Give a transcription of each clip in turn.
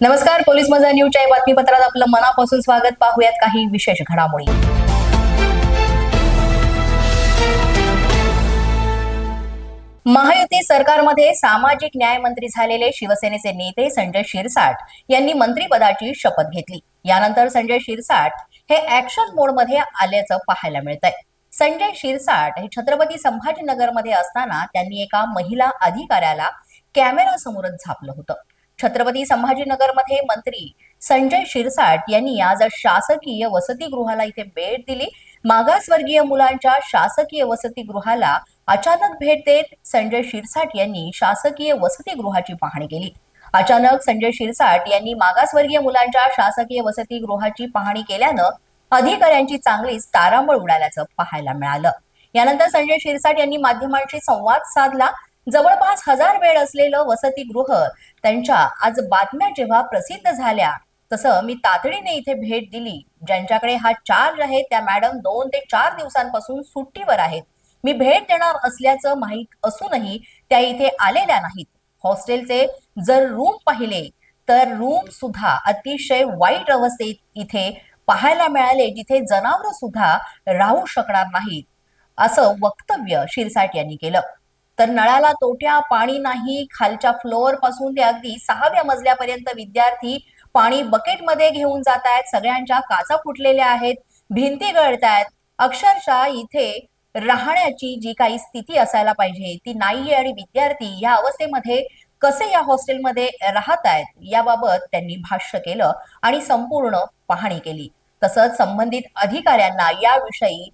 नमस्कार पोलीस मजा न्यूजच्या या बातमीपत्रात आपलं मनापासून स्वागत. पाहूयात काही विशेष घडामोडी. महायुती सरकारमध्ये सामाजिक न्याय मंत्री झालेले शिवसेनेचे नेते संजय शिरसाट यांनी मंत्रीपदाची शपथ घेतली. यानंतर संजय शिरसाट हे ऍक्शन मोडमध्ये आल्याचं पाहायला मिळतंय. संजय शिरसाट हे छत्रपती संभाजीनगरमध्ये असताना त्यांनी एका महिला अधिकाऱ्याला कॅमेरा समोरच झापलं होतं. छत्रपती संभाजीनगरमध्ये मंत्री संजय शिरसाट यांनी आज शासकीय वसतिगृहाला इथे भेट दिली. मागासवर्गीय मुलांच्या शासकीय वसतिगृहाला अचानक भेट देत संजय शिरसाट यांनी शासकीय वसतिगृहाची पाहणी केली. अचानक संजय शिरसाट यांनी मागासवर्गीय मुलांच्या शासकीय वसतिगृहाची पाहणी केल्यानं अधिकाऱ्यांची चांगलीच तारांबळ उडाल्याचं पाहायला मिळालं. यानंतर संजय शिरसाट यांनी माध्यमांशी संवाद साधला. जवळपास हजार बेड असलेलं वसतिगृह त्यांच्या आज बातम्या जेव्हा प्रसिद्ध झाल्या तसं मी तातडीने इथे भेट दिली. ज्यांच्याकडे हा चार्ज आहे त्या मॅडम दोन ते चार दिवसांपासून सुट्टीवर आहेत. मी भेट देणार असल्याचं माहीत असूनही त्या इथे आलेल्या नाहीत. हॉस्टेलचे जर रूम पाहिले तर रूम सुद्धा अतिशय वाईट अवस्थेत इथे पाहायला मिळाले जिथे जनावर सुद्धा राहू शकणार नाहीत असं वक्तव्य शिरसाट यांनी केलं. तर नळाला तोट्या पाणी नाही खालच्या फ्लोअरपासून ते अगदी सहाव्या मजल्यापर्यंत विद्यार्थी पाणी बकेटमध्ये घेऊन जात आहेत. सगळ्यांच्या काचा फुटलेल्या आहेत भिंती गळतायत अक्षरशः इथे राहण्याची जी काही स्थिती असायला पाहिजे ती नाहीये आणि विद्यार्थी या अवस्थेमध्ये कसे या हॉस्टेलमध्ये राहत आहेत याबाबत त्यांनी भाष्य केलं आणि संपूर्ण पाहणी केली. तसंच संबंधित अधिकाऱ्यांना याविषयी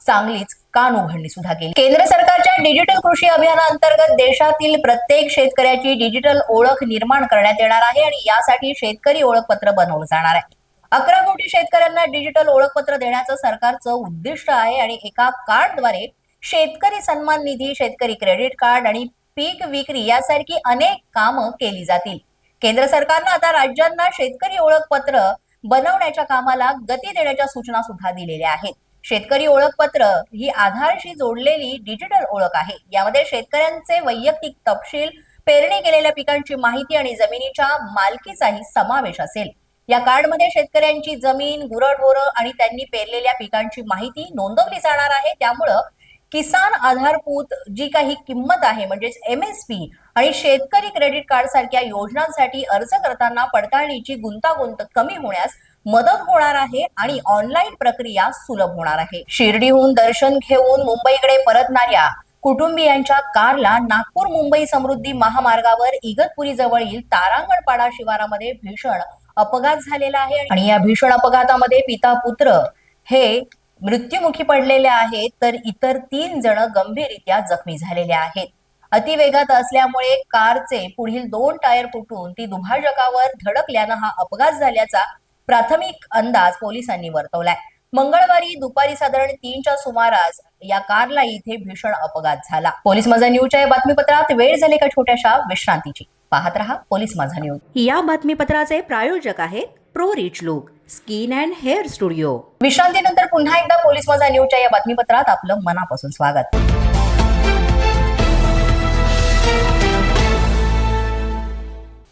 चांगलीच कान उघडणी सुद्धा केली केंद्र सरकारच्या डिजिटल कृषी अभियानाअंतर्गत देशातील प्रत्येक शेतकऱ्याची डिजिटल ओळख निर्माण करण्यात येणार आहे आणि यासाठी शेतकरी ओळखपत्र बनवलं जाणार आहे. अकरा कोटी शेतकऱ्यांना डिजिटल ओळखपत्र देण्याचं सरकारचं उद्दिष्ट आहे आणि एका कार्डद्वारे शेतकरी सन्मान निधी शेतकरी क्रेडिट कार्ड आणि पीक विक्री यासारखी अनेक कामं केली जातील. केंद्र सरकारनं आता राज्यांना शेतकरी ओळखपत्र बनवण्याच्या कामाला गती देण्याच्या सूचना सुद्धा दिलेल्या आहेत. शेतकरी ओळखपत्र ही आधारशी जोडलेली डिजिटल ओळख आहे. यामध्ये शेतकऱ्यांचे वैयक्तिक तपशील पेरणी केलेल्या पिकांची माहिती आणि जमिनीच्या मालकीचाही समावेश असेल. या कार्डमध्ये शेतकऱ्यांची जमीन गुरढोरं आणि त्यांनी पेरलेल्या पिकांची माहिती नोंदवली जाणार आहे. त्यामुळं किसान आधारभूत जी काही किंमत आहे म्हणजेच एम एस पी आणि शेतकरी क्रेडिट कार्ड सारख्या योजनांसाठी अर्ज करताना पडताळणीची गुंतागुंत कमी होण्यास मदत होणार आहे आणि ऑनलाईन प्रक्रिया सुलभ होणार आहे. शिर्डीहून दर्शन घेऊन मुंबईकडे परतणाऱ्या कुटुंबियांच्या कारला नागपूर मुंबई समृद्धी महामार्गावर इगतपुरी जवळील तारांगणपाडा शिवारामध्ये भीषण अपघात झालेला आहे आणि या भीषण अपघातामध्ये पिता पुत्र हे मृत्युमुखी पडलेले आहेत तर इतर तीन जण गंभीररित्या जखमी झालेले आहेत. अतिवेगात असल्यामुळे कारचे पुढील दोन टायर फुटून ती दुभाजकावर धडकल्यानं हा अपघात झाल्याचा प्राथमिक अंदाज पोलिसांनी वर्तवलाय. मंगळवारी दुपारी साधारण तीनच्या सुमारास या कारला इथे भीषण अपघात झाला. पोलीस माझा न्यूजच्या या बातमीपत्रात वेळ झाली का छोट्याशा? विश्रांतीची. पाहत रहा पोलीस माझा न्यूज. या बातमीपत्राचे प्रायोजक आहेत pro rich look skin and hair studio. विश्रांतीनंतर पुन्हा एकदा पोलीस माझा न्यूजच्या या बातमीपत्रात आपलं मनापासून स्वागत.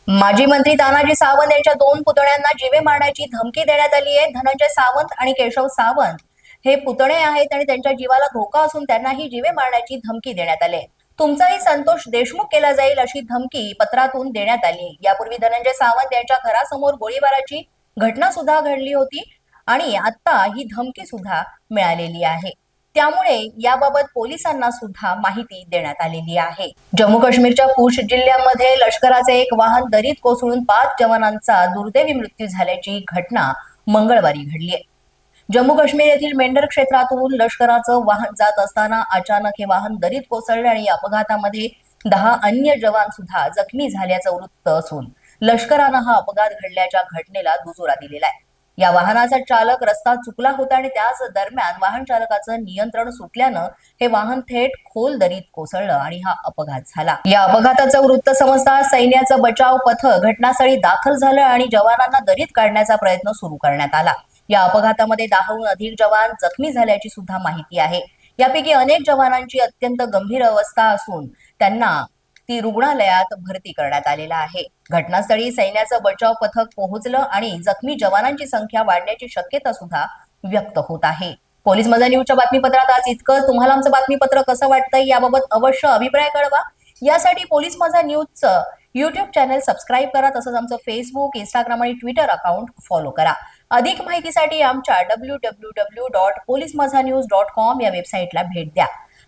माजी मंत्री तानाजी सावंत यांच्या दोन पुतण्यांना जीवे मारण्याची धमकी देण्यात आली आहे. धनंजय सावंत आणि केशव सावंत हे पुतणे आहेत आणि त्यांच्या जीवाला धोका असून त्यांनाही जीवे मारण्याची धमकी देण्यात आली आहे. तुमचाही संतोष देशमुख केला जाईल अशी धमकी पत्रातून देण्यात आली. यापूर्वी धनंजय सावंत यांच्या घरासमोर गोळीबाराची घटना सुद्धा घडली होती आणि आता ही धमकी सुद्धा मिळालेली आहे. त्यामुळे याबाबत पोलिसांना सुद्धा माहिती देण्यात आलेली आहे. जम्मू काश्मीरच्या पूछ जिल्ह्यामध्ये लष्कराचे एक वाहन दरीत कोसळून पाच जवानांचा दुर्दैवी मृत्यू झाल्याची घटना मंगळवारी घडली आहे. जम्मू काश्मीर येथील मेंढर क्षेत्रातून लष्कराचं वाहन जात असताना अचानक हे वाहन दरीत कोसळले आणि अपघातामध्ये दहा अन्य जवान सुद्धा जखमी झाल्याचं वृत्त असून लष्करानं हा अपघात घडल्याच्या घटनेला दुजोरा दिलेला आहे. या वाहनाचा चालक रस्ता चुकला होता आणि त्याच दरम्यान वाहन चालकाचं नियंत्रण सुटल्यानं हे वाहन थेट खोल दरीत कोसळलं आणि हा अपघात झाला. या अपघाताचं वृत्त समजता सैन्याचं बचाव पथक घटनास्थळी दाखल झालं आणि जवानांना दरीत काढण्याचा प्रयत्न सुरू करण्यात आला. या अपघातामध्ये दहाहून अधिक जवान जखमी झाल्याची सुद्धा माहिती आहे. यापैकी अनेक जवानांची अत्यंत गंभीर अवस्था असून त्यांना ती रुग्णालयात भरती करण्यात आलेला आहे. घटनास्थळी सैन्याचं बचाव पथक पोहोचलं आणि जखमी जवानांची संख्या वाढण्याची शक्यता सुद्धा व्यक्त होत आहे. पोलीस मजा न्यूजच्या बातमीपत्रात आज इतकं तुम्हाला आमचं बातमीपत्र कसं वाटतंय याबाबत अवश्य अभिप्राय कळवा. यासाठी पोलीस मजा न्यूजचं युट्यूब चॅनल सबस्क्राईब करा तसंच आमचं फेसबुक इंस्टाग्राम आणि ट्विटर अकाउंट फॉलो करा. अधिक माहितीसाठी आमच्या W W W dot police Majha news dot com या वेबसाईटला भेट द्या.